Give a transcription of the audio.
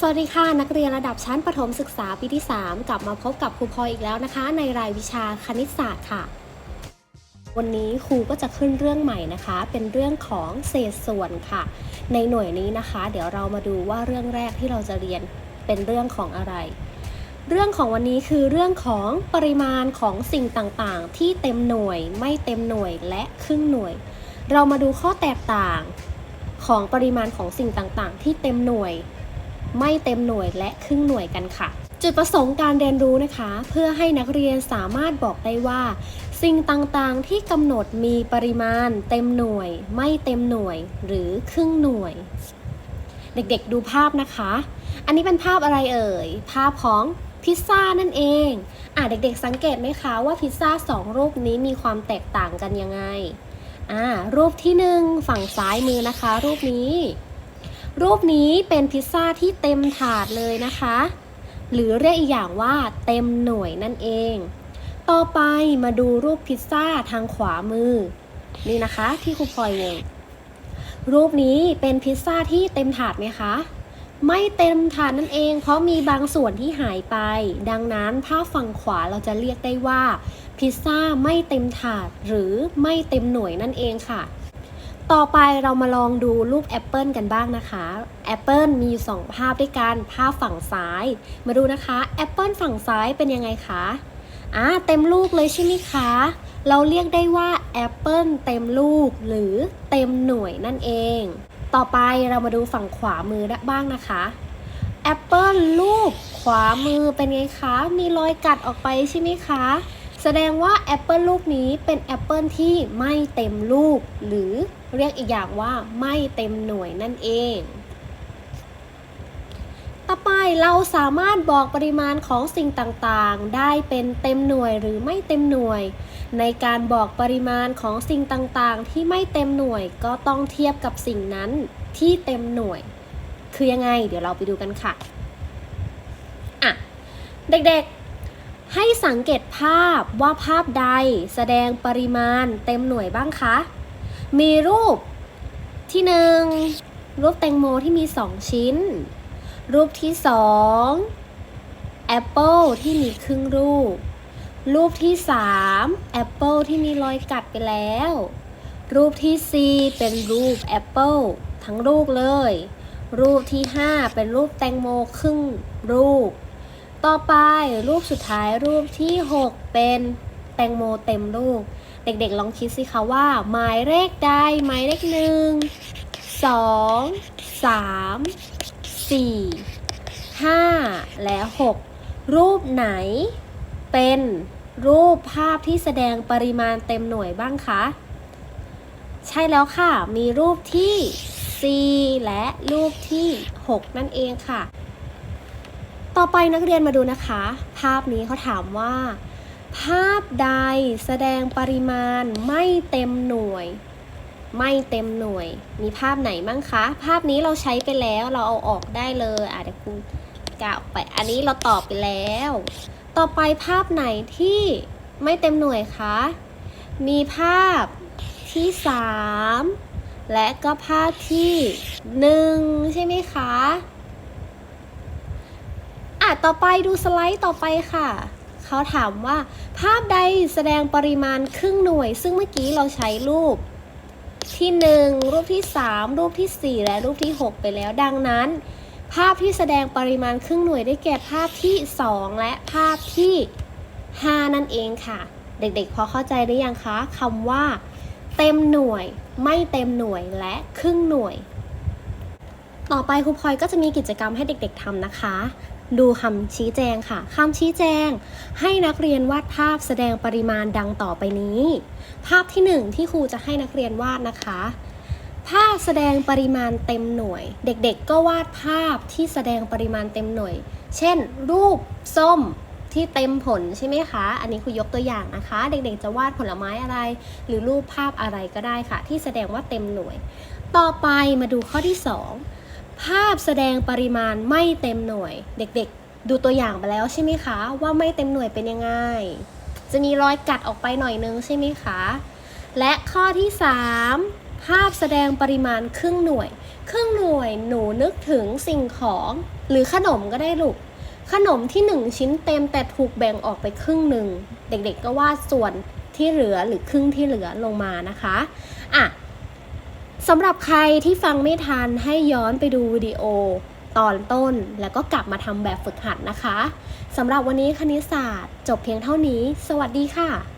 สวัสดีค่ะนักเรียนระดับชั้นประถมศึกษาปีที่ 3 กลับมาพบกับครูพลอยอีกแล้วนะคะ ในรายวิชาคณิตศาสตร์ค่ะ วันนี้ครูก็จะขึ้นเรื่องใหม่นะคะ เป็นเรื่องของเศษส่วนค่ะ ในหน่วยนี้นะคะ เดี๋ยวเรามาดูว่าเรื่องแรกที่เราจะเรียนเป็นเรื่องของอะไร เรื่องของวันนี้คือเรื่องของปริมาณของสิ่งต่างๆ ที่เต็มหน่วย ไม่เต็มหน่วยและครึ่งหน่วย เรามาดูข้อแตกต่างของปริมาณของสิ่งต่างๆ ที่เต็มหน่วย ไม่เต็มหน่วยและครึ่งหน่วยกันค่ะ จุดประสงค์การเรียนรู้นะคะ เพื่อให้นักเรียนสามารถบอกได้ว่า สิ่งต่างๆ ที่กำหนดมีปริมาณ เต็มหน่วย ไม่เต็มหน่วย หรือครึ่งหน่วย เด็กๆดูภาพนะคะ อันนี้เป็นภาพอะไรเอ่ย ภาพของพิซซ่านั่นเอง อะเด็กๆสังเกตไหมคะว่าพิซซ่าสองรูปนี้มีความแตกต่างกันยังไง อ่ารูปที่หนึ่งฝั่งซ้ายมือนะคะ รูปนี้ รูปนี้เป็นพิซซ่าที่เต็มถาดเลยนะคะ หรือเรียกอีกอย่างว่าเต็มหน่วยนั่นเอง ต่อไปมาดูรูปพิซซ่าทางขวามือ นี่นะคะที่ครูพลอยวง รูปนี้เป็นพิซซ่าที่เต็มถาดไหมคะ ไม่เต็มถาดนั่นเอง เพราะมีบางส่วนที่หายไป ดังนั้นภาพฝั่งขวาเราจะเรียกได้ว่าพิซซ่าไม่เต็มถาดหรือไม่เต็มหน่วยนั่นเองค่ะ ต่อไปเรามาลองดูรูปแอปเปิลกันบ้างนะคะแอปเปิลมีอยู่สองภาพด้วยกัน ภาพฝั่งซ้าย มาดูนะคะแอปเปิลฝั่งซ้ายเป็นยังไงคะอ่าเต็มลูกเลยใช่ไหมคะ เราเรียกได้ว่าแอปเปิลเต็มลูกหรือเต็มหน่วยนั่นเอง ต่อไปเรามาดูฝั่งขวามือบ้างนะคะแอปเปิลรูปขวามือเป็นไงคะ มีรอยกัดออกไปใช่ไหมคะ แสดงว่าแอปเปิลลูกนี้เป็นแอปเปิลที่ไม่เต็มลูก หรือเรียกอีกอย่างว่าไม่เต็มหน่วยนั่นเอง ต่อไปเราสามารถบอกปริมาณของสิ่งต่างๆ ได้เป็นเต็มหน่วยหรือไม่เต็มหน่วย ในการบอกปริมาณของสิ่งต่างๆ ที่ไม่เต็มหน่วยก็ต้องเทียบกับสิ่งนั้นที่เต็มหน่วย คือยังไง เดี๋ยวเราไปดูกันค่ะ อะ เด็กๆ ให้สังเกตภาพว่าภาพใดแสดงปริมาณเต็มหน่วยบ้างคะ มีรูปที่หนึ่งรูปแตงโมที่มี2ชิ้น รูปที่2แอปเปิลที่มีครึ่งรูป รูปที่3แอปเปิลที่มีรอยกัดไปแล้ว รูปที่4เป็นรูปแอปเปิลทั้งลูกเลย รูปที่5เป็นรูปแตงโมครึ่งรูป ต่อไปรูปสุดท้ายรูปที่ 6 เป็นแตงโมเต็มรูปเด็กๆลองคิดสิคะว่า หมายเลขใดหมายเลขหนึ่งสองสามสี่ห้าและหกรูปไหน เป็นรูปภาพที่แสดงปริมาณเต็มหน่วยบ้างคะ ใช่แล้วค่ะ มีรูปที่ 4 และรูปที่ 6 นั่นเองค่ะ ต่อไปนักเรียนมาดูนะคะ ภาพนี้เขาถามว่า ภาพใดแสดงปริมาณไม่เต็มหน่วย ไม่เต็มหน่วย มีภาพไหนบ้างคะ ภาพนี้เราใช้ไปแล้วเราเอาออกได้เลยอะเดี๋ยวคุณกะออกไป อันนี้เราตอบไปแล้ว ต่อไปภาพไหนที่ไม่เต็มหน่วยคะ มีภาพที่ 3 และก็ภาพที่ 1 ใช่ไหมคะ อะต่อไปดูสไลด์ต่อไปค่ะ เขาถามว่า ภาพใดแสดงปริมาณครึ่งหน่วย ซึ่งเมื่อกี้เราใช้รูปที่ 1 รูปที่ 3 รูปที่ 4 และรูปที่ 6 ไปแล้วดังนั้น ภาพที่แสดงปริมาณครึ่งหน่วยได้แก่ภาพที่ 2 และภาพที่ 5 นั่นเองค่ะ เด็กๆ พอเข้าใจหรือยังคะคำว่า เต็มหน่วย ไม่เต็มหน่วยและครึ่งหน่วย ต่อไปครูพลอยก็จะมีกิจกรรมให้เด็กๆทำนะคะ ดูคำชี้แจงค่ะคำชี้แจง ให้นักเรียนวาดภาพแสดงปริมาณดังต่อไปนี้ ภาพที่หนึ่งที่ครูจะให้นักเรียนวาดนะคะ ภาพแสดงปริมาณเต็มหน่วย เด็กๆ ก็วาดภาพที่แสดงปริมาณเต็มหน่วย เช่น รูปส้มที่เต็มผลใช่ไหมคะ อันนี้คือยกตัวอย่างนะคะ เด็กๆ จะวาดผลไม้อะไร หรือรูปภาพอะไรก็ได้ค่ะ ที่แสดงว่าเต็มหน่วย ต่อไปมาดูข้อที่ 2 ภาพแสดงปริมาณไม่เต็มหน่วย เด็กๆ ดูตัวอย่างไปแล้วใช่ไหมคะ ว่าไม่เต็มหน่วยเป็นยังไง จะมีรอยกัดออกไปหน่อยนึงใช่ไหมคะ และข้อที่ 3 ภาพแสดงปริมาณครึ่งหน่วย ครึ่งหน่วยหนูนึกถึงสิ่งของหรือขนมก็ได้ลูกขนมที่หนึ่งชิ้นเต็มแต่ถูกแบ่งออกไปครึ่งหนึ่ง เด็กๆก็วาดส่วนที่เหลือหรือครึ่งที่เหลือลงมานะคะ อะ สำหรับใครที่ฟังไม่ทันให้ย้อนไปดูวิดีโอตอนต้นแล้วก็กลับมาทำแบบฝึกหัดนะคะสำหรับวันนี้คณิตศาสตร์ จบเพียงเท่านี้ สวัสดีค่ะ